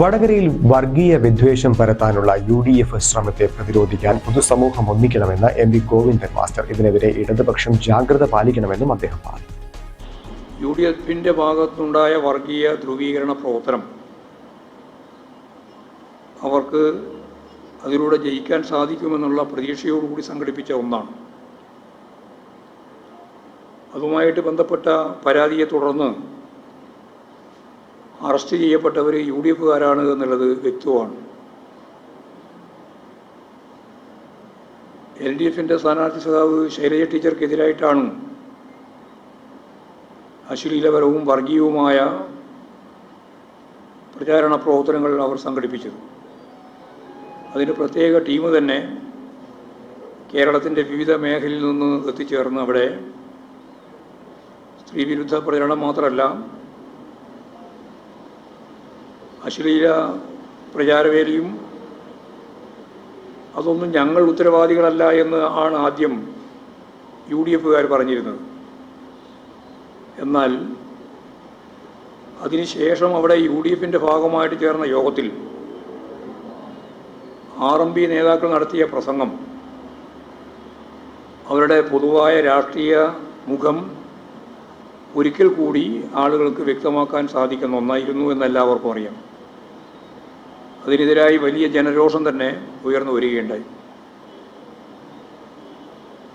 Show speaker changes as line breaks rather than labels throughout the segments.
വടകരയിൽ വർഗീയ വിദ്വേഷം പരത്താനുള്ള യു ഡി എഫ് ശ്രമത്തെ പ്രതിരോധിക്കാൻ പൊതുസമൂഹം ഒന്നിക്കണമെന്ന് എം വി ഗോവിന്ദൻ മാസ്റ്റർ. ഇതിനെതിരെ ഇടതുപക്ഷം ജാഗ്രത പാലിക്കണമെന്നും അദ്ദേഹം പറഞ്ഞു.
യു ഡി എഫിന്റെ ഭാഗത്തുണ്ടായ വർഗീയ ധ്രുവീകരണ പ്രവർത്തനം അവർക്ക് അതിലൂടെ ജയിക്കാൻ സാധിക്കുമെന്നുള്ള പ്രതീക്ഷയോടുകൂടി സംഘടിപ്പിച്ച ഒന്നാണ്. അതുമായിട്ട് ബന്ധപ്പെട്ട പരാതിയെ തുടർന്ന് അറസ്റ്റ് ചെയ്യപ്പെട്ടവർ യു ഡി എഫുകാരാണ് എന്നുള്ളത് വ്യക്തമാണ്. എൽ ഡി എഫിന്റെ സ്ഥാനാർത്ഥി സഖാവ് ശൈലജ ടീച്ചർക്കെതിരായിട്ടാണ് അശ്ലീലപരവും വർഗീയവുമായ പ്രചാരണ പ്രവർത്തനങ്ങൾ അവർ സംഘടിപ്പിച്ചത്. അതിന് പ്രത്യേക ടീം തന്നെ കേരളത്തിന്റെ വിവിധ മേഖലയിൽ നിന്ന് എത്തിച്ചേർന്ന് അവിടെ സ്ത്രീവിരുദ്ധ പ്രചരണം മാത്രമല്ല അശ്ലീല പ്രചാരവേലിയും അതൊന്നും ഞങ്ങൾ ഉത്തരവാദികളല്ല എന്ന് ആണ് ആദ്യം യു ഡി എഫുകാർ പറഞ്ഞിരുന്നത്. എന്നാൽ അതിനുശേഷം അവിടെ യു ഡി എഫിന്റെ ഭാഗമായിട്ട് ചേർന്ന യോഗത്തിൽ ആർ എം പി നേതാക്കൾ നടത്തിയ പ്രസംഗം അവരുടെ പൊതുവായ രാഷ്ട്രീയ മുഖം ഒരിക്കൽ കൂടി ആളുകൾക്ക് വ്യക്തമാക്കാൻ സാധിക്കുന്ന ഒന്നായിരുന്നു എന്നെല്ലാവർക്കും അറിയാം. അതിനെതിരായി വലിയ ജനരോഷം തന്നെ ഉയർന്നു വരികയുണ്ടായി.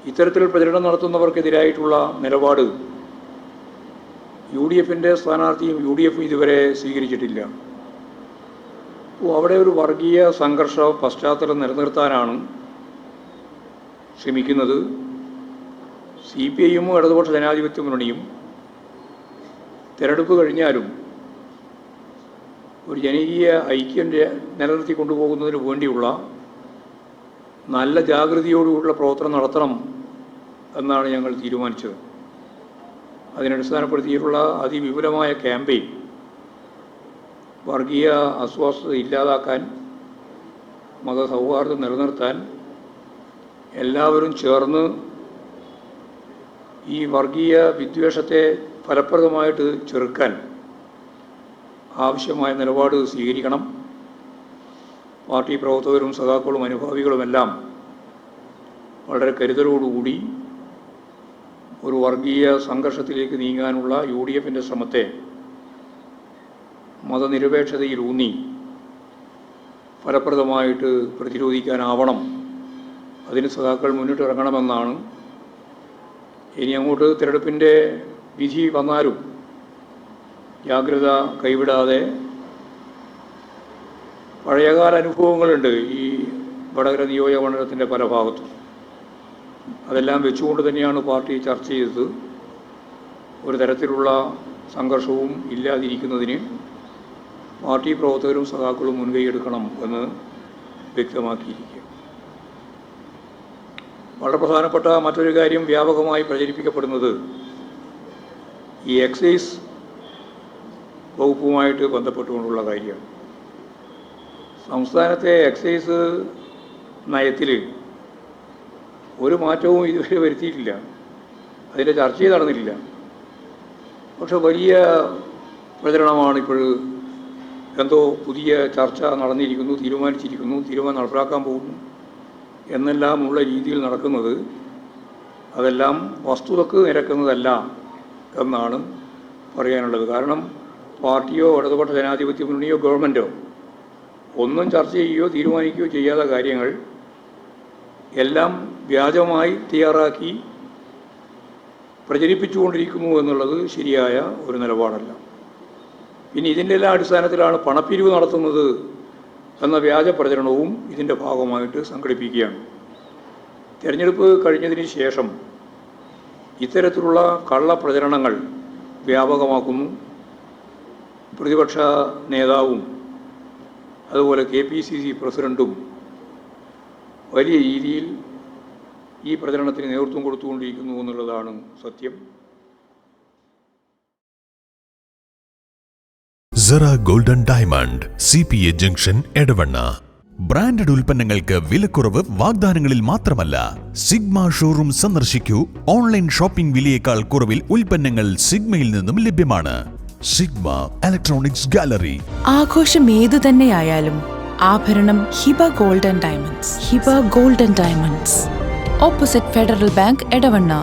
ഇത്തരത്തിൽ പ്രചരണം നടത്തുന്നവർക്കെതിരായിട്ടുള്ള നിലപാട് യു ഡി എഫിന്റെ സ്ഥാനാർത്ഥിയും യു ഡി എഫും ഇതുവരെ സ്വീകരിച്ചിട്ടില്ല. അവിടെ ഒരു വർഗീയ സംഘർഷ പശ്ചാത്തലം നിലനിർത്താനാണ് ശ്രമിക്കുന്നത്. സി പി ഐയും ഇടതുപക്ഷ ജനാധിപത്യ മുന്നണിയും തിരഞ്ഞെടുപ്പ് കഴിഞ്ഞാലും ഒരു ജനകീയ ഐക്യം നിലനിർത്തി കൊണ്ടുപോകുന്നതിന് വേണ്ടിയുള്ള നല്ല ജാഗ്രതയോടുകൂടിയുള്ള പ്രവർത്തനം നടത്തണം എന്നാണ് ഞങ്ങൾ തീരുമാനിച്ചത്. അതിനടിസ്ഥാനപ്പെടുത്തിയിട്ടുള്ള അതിവിപുലമായ ക്യാമ്പയിൻ വർഗീയ അസ്വസ്ഥത ഇല്ലാതാക്കാൻ മതസൗഹാർദ്ദം നിലനിർത്താൻ എല്ലാവരും ചേർന്ന് ഈ വർഗീയ വിദ്വേഷത്തെ ഫലപ്രദമായിട്ട് ചെറുക്കാൻ ആവശ്യമായ നിലപാട് സ്വീകരിക്കണം. പാർട്ടി പ്രവർത്തകരും സഖാക്കളും അനുഭാവികളുമെല്ലാം വളരെ കരുതലോടുകൂടി ഒരു വർഗീയ സംഘർഷത്തിലേക്ക് നീങ്ങാനുള്ള യു ഡി എഫിന്റെ ശ്രമത്തെ മതനിരപേക്ഷതയിലൂന്നി ഫലപ്രദമായിട്ട് പ്രതിരോധിക്കാനാവണം. അതിന് സഖാക്കൾ മുന്നിട്ടിറങ്ങണമെന്നാണ്. ഇനി അങ്ങോട്ട് തിരഞ്ഞെടുപ്പിന്റെ വിധി വന്നാലും ജാഗ്രത കൈവിടാതെ പഴയകാല അനുഭവങ്ങളുണ്ട് ഈ വടകര നിയോജക മണ്ഡലത്തിന്റെ പല ഭാഗത്തും. അതെല്ലാം വെച്ചുകൊണ്ട് തന്നെയാണ് പാർട്ടി ചർച്ച ചെയ്തത്. ഒരു തരത്തിലുള്ള സംഘർഷവും ഇല്ലാതിരിക്കുന്നതിന് പാർട്ടി പ്രവർത്തകരും സഖാക്കളും മുൻകൈയെടുക്കണം എന്ന് വ്യക്തമാക്കിയിരിക്കുക. വളരെ പ്രധാനപ്പെട്ട മറ്റൊരു കാര്യം വ്യാപകമായി പ്രചരിപ്പിക്കപ്പെടുന്നത് ഈ എക്സൈസ് വകുപ്പുമായിട്ട് ബന്ധപ്പെട്ടുകൊണ്ടുള്ള കാര്യമാണ് സംസ്ഥാനത്തെ എക്സൈസ് നയത്തിൽ ഒരു മാറ്റവും ഇതുവരെ വരുത്തിയിട്ടില്ല. അതിന്റെ ചർച്ചയും നടന്നിട്ടില്ല. പക്ഷെ വലിയ പ്രചരണമാണ് ഇപ്പോൾ എന്തോ പുതിയ ചർച്ച നടന്നിരിക്കുന്നു തീരുമാനിച്ചിരിക്കുന്നു തീരുമാനം നടപ്പിലാക്കാൻ പോകുന്നു എന്നെല്ലാം ഉള്ള രീതിയിൽ നടക്കുന്നത് അതെല്ലാം വസ്തുതക്ക് നിരക്കുന്നതല്ല എന്നാണ് പറയാനുള്ളത്. കാരണം പാർട്ടിയോ ഇടതുപക്ഷ ജനാധിപത്യ മുന്നണിയോ ഗവൺമെന്റോ ഒന്നും ചർച്ച ചെയ്യുകയോ തീരുമാനിക്കുകയോ ചെയ്യാത്ത കാര്യങ്ങൾ എല്ലാം വ്യാജമായി തയ്യാറാക്കി പ്രചരിപ്പിച്ചുകൊണ്ടിരിക്കുന്നു എന്നുള്ളത് ശരിയായ ഒരു നിലപാടല്ല. പിന്നെ ഇതിന്റെ എല്ലാ അടിസ്ഥാനത്തിലാണ് പണപ്പിരിവ് നടത്തുന്നത് എന്ന വ്യാജ പ്രചരണവും ഇതിന്റെ ഭാഗമായിട്ട് സംഘടിപ്പിക്കുകയാണ്. തിരഞ്ഞെടുപ്പ് കഴിഞ്ഞതിന് ശേഷം ഇത്തരത്തിലുള്ള കള്ളപ്രചരണങ്ങൾ വ്യാപകമാക്കുന്നു. പ്രതിപക്ഷ നേതാവും അതുപോലെ കെ പി സി സി പ്രസിഡന്റും വലിയ രീതിയിൽ ഈ പ്രചരണത്തിന് നേതൃത്വം കൊടുത്തുകൊണ്ടിരിക്കുന്നു എന്നുള്ളതാണ് സത്യം.
Sera golden diamond C P A junction Edavanna branded ഉൽപ്പന്നങ്ങൾക്ക് വിലക്കുറവ് വാഗ്ദാനങ്ങളിൽ മാത്രമല്ല സിഗ്മ ഷോറൂം സന്ദർശിക്കൂ. ഓൺലൈൻ ഷോപ്പിംഗ് വിലയേക്കാൾ കുറവിൽ ഉൽപ്പന്നങ്ങൾ സിഗ്മയിൽ നിന്നും ലഭ്യമാണ്. സിഗ്മ ഇലക്ട്രോണിക്സ് ഗാലറി
ആഘോഷം ഏതു തന്നെയായാലും ആഭരണം Hiba golden diamonds. Hiba golden diamonds. Opposite Federal Bank Edavanna.